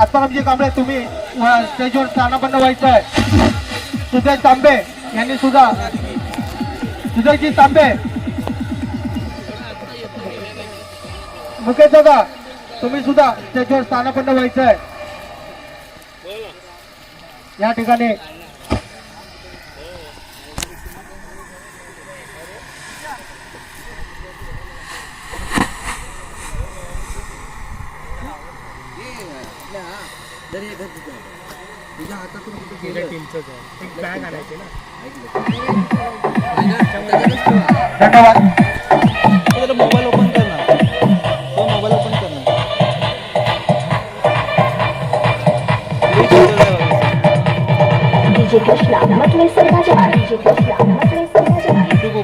आत्मारामजी कांबळे तुम्ही स्टेजवर स्थानापन्न व्हायचं आहे सुजय तांबे यांनी सुद्धा सुजयजी तांबे. मुकेश दादा तुम्ही सुद्धा स्टेजवर स्थानापन्न व्हायचं आहे या ठिकाणी धन्यवाद मोबाईल ओपन कर ना. तो मोबाईल ओपन कर ना कृष्णा नमस्ते सर्वांच्या कृष्णा नमस्ते सर्वांच्या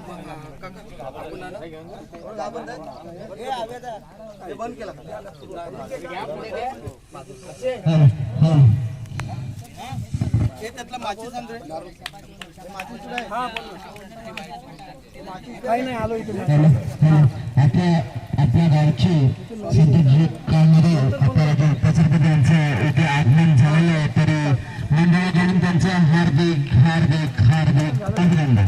थांब जरा आपल्या आपल्या गावचे सिद्धजी कामरे ऑपरेटर प्रसारपती यांचं इथे आगमन झालेलं तरी मंडळाकडून त्यांचं हार्दिक हार्दिक हार्दिक अभिनंदन.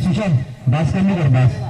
सुशांत बास कमी कर बास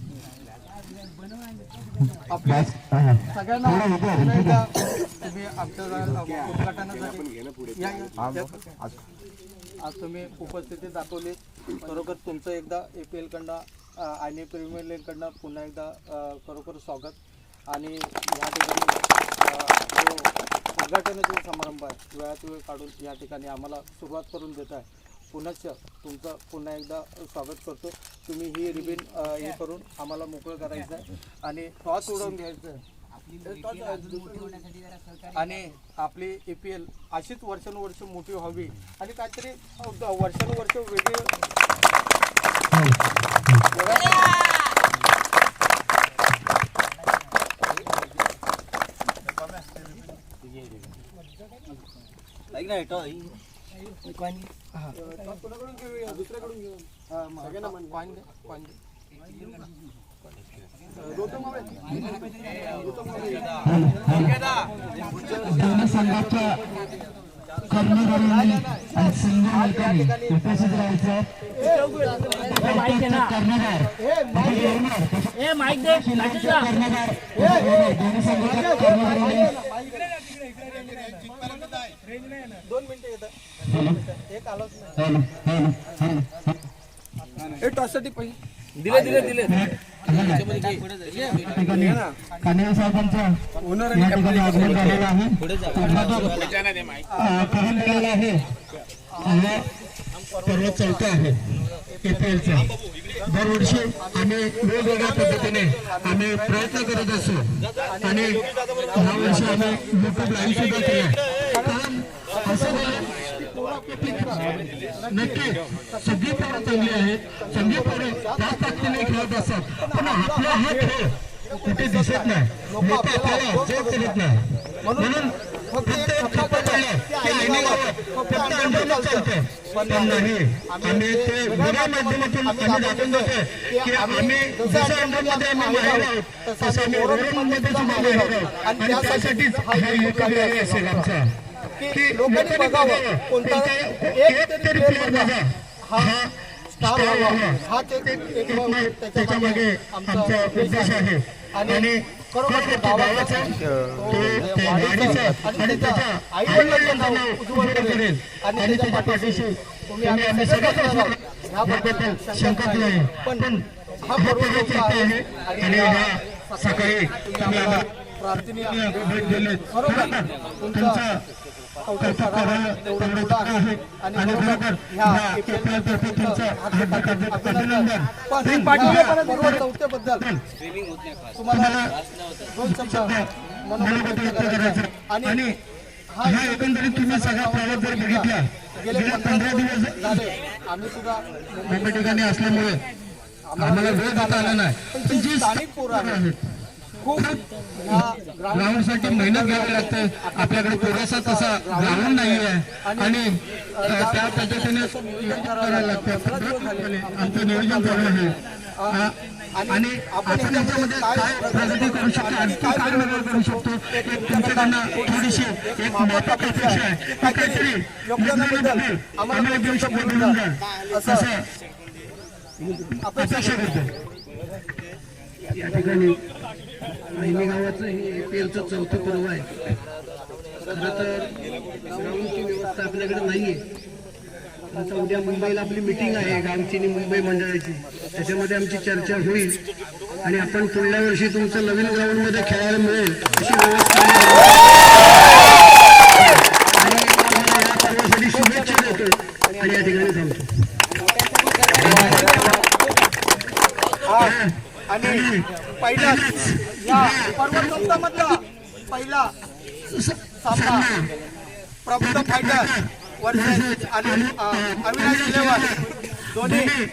सगळ्यांना थोडं इकडे पुन्हा आहे, एकदा तुम्ही आमच्या उद्घाटनासाठी या- या- आज. तुम्ही उपस्थिती दाखवली. खरोखर तुमचं एकदा ए पी एलकडनं आणि प्रीमियर लीगकडनं पुन्हा एकदा अ, खरोखर स्वागत. आणि या ठिकाणी अ, जो उद्घाटनाचा समारंभ आहे वेळात वेळ काढून या ठिकाणी आम्हाला सुरुवात करून देत आहे. पुनश्च तुमचं पुन्हा एकदा स्वागत करतो. तुम्ही ही रिबीन हे करून आम्हाला मोकळं करायचं आहे. आणि टॉस उडवून घ्यायचं आहे. आणि आपली ए पी एल अशीच वर्षानुवर्ष मोठी व्हावी. आणि काहीतरी वर्षानुवर्ष वेगळे कोणाकडून हा, संघाच्या कर्मचाऱ्यांनी आणि संघ मालकांनी उपस्थित राहायचं. कर्णधार कर्णधार दोन्ही संघाच्या कर्मचाऱ्यांनी दोन मिनिटं येतात दिले दिले दिले. हॅलो हॅलो या ठिकाणी आगमन झालेलं आहे करून आहे हा पर्व चौथा आहे एप्रिलचा दरवर्षी आम्ही वेगवेगळ्या पद्धतीने आम्ही प्रयत्न करत असतो आणि ह्या वर्षी आम्ही युट्यूब लाईव्ह सुद्धा केलं कारण असं नक्की. सगळी पोरं चांगली आहेत. सगळी पोरं त्याच ताकदीने खेळत असतात पण आपला हा खेळ कुठे दिसत नाही. लोक आपल्याला जग करीत नाही. म्हणून फक्त एक थप्पा झाला की आईने गावात फक्त अंडरमॅन चालतं पण नाही. आम्ही ते वेगळ्या माध्यमातून आम्ही दाखवून देतोय की आम्ही जसं अंडरमध्ये आम्ही बाहेर आहोत तसं आम्ही ओव्हरमध्ये सुद्धा बाहेर आहोत. आणि त्यासाठीच हा युट्यूब असेल आमचा. की लोकांनी बघावं. कोणता एक तरी प्लेअर बघा. हा स्टार व्हावा. हा ते एक एक आमचा उद्देश आहे. आणि खरोखर गावाचा तो त्या वाडीचा आणि त्याच्या आईवडिलांचं नाव उज्ज्वल करेल. आणि त्याच्या पाठीशी तुम्ही आम्ही सगळं नाही पण हा पर्व आहे. आणि हा सकाळी तुम्ही प्रार्थनीय तुमचा आणि ह्या चौथ्याबद्दल. तुम्हाला दोन शब्द करायचं. आणि हा एकंदरीत तुम्ही सगळा प्रवास जर बघितला गेले पंधरा दिवस झाले. आम्ही सुद्धा मुंबई ठिकाणी असल्यामुळे आम्हाला वेळ देता आला नाही. पण जी स्थानिक पोरं आहेत खूप ग्राउंडसाठी मेहनत घ्यावी लागते. आपल्याकडे पुरेसा तसा ग्राउंड नाही आहे आणि त्या पद्धतीने करायला लागतं. आमचं नियोजन चालू आहे. आणि आपण याच्यामध्ये काय प्रगती करू शकतो? आणि काय बरोबर करू शकतो? एक तुमच्याकडनं थोडीशी एक माफक अपेक्षा आहे. काहीतरी आम्हाला देऊ शकतो मिळून जाईल असं. अपेक्षा करतो. या ठिकाणी आईने गावाचं हे एपीएलचं चौथं पर्व आहे. खरं तर ग्राउंडची व्यवस्था आपल्याकडे नाही आहे आता उद्या मुंबईला आपली मिटिंग आहे गावची आणि मुंबई मंडळाची. त्याच्यामध्ये आमची चर्चा होईल. आणि आपण पुढल्या वर्षी तुमचं नवीन ग्राउंडमध्ये खेळायला मिळेल अशी व्यवस्था आणि पहिला या पर्वत मधला पहिला सामना प्रबुद्ध फायटर वर्सेस आणि अविनाश इलेव्हन दोन्ही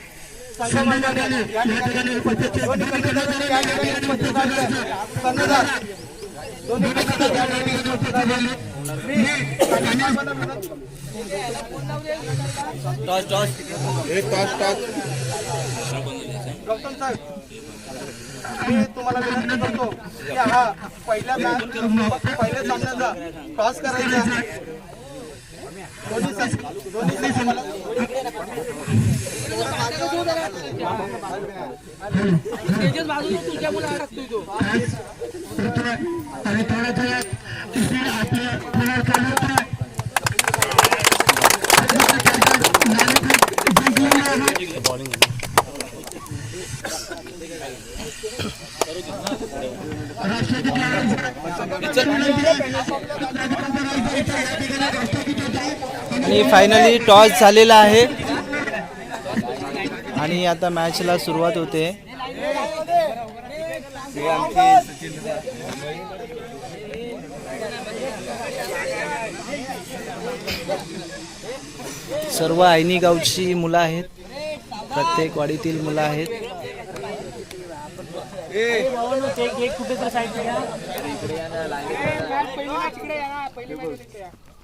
संघटनाने या ठिकाणी उपस्थित- दोन्ही कर्णधारांनी या ठिकाणी उपस्थित राहिले. कर्णधार दोन्ही या ठिकाणी उपस्थित राहिले. मी साहेबांना विनंती- डॉक्टर साहेब मी तुम्हाला विनंती करतो की हा पहिल्या पहिल्या सामन्याचा टॉस करायचा दोन्ही दोन्ही संघ- दोन्ही संघ- आणि थोड्या थोड्या स्पीड आपल्या पुढे चालू होतं. राष्ट्रगीत आणि फायनली टॉस झालेला आहे. आणि आता मॅचला सुरुवात होते. सर्व आयनी गावची मुलं आहेत. प्रत्येक वाडीतील मुलं आहेत. कुठे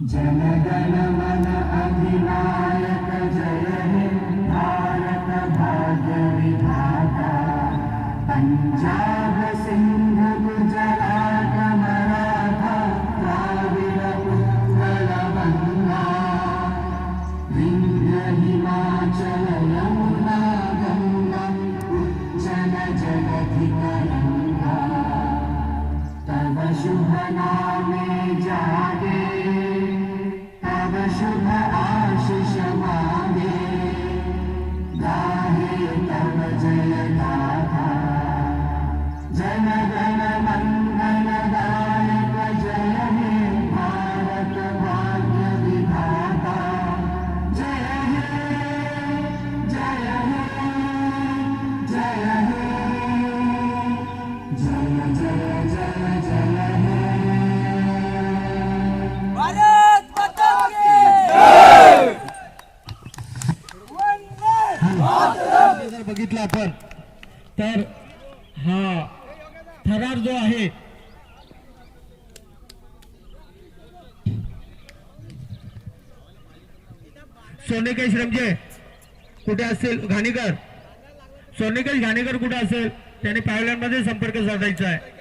दुसरी मॅच अधिनायक जय हे भारत भाग्य विधाता पंजाब सिंध गुजरात मराठा द्राविड उत्कल हिमाचल यमुना तव तव जय थरार सोनिकेश रमजे कुठे असेल? घाणीकर. सोनिकेश घाणीकर कुठे असेल? त्याने पावल्यांमध्ये संपर्क साधायचा आहे.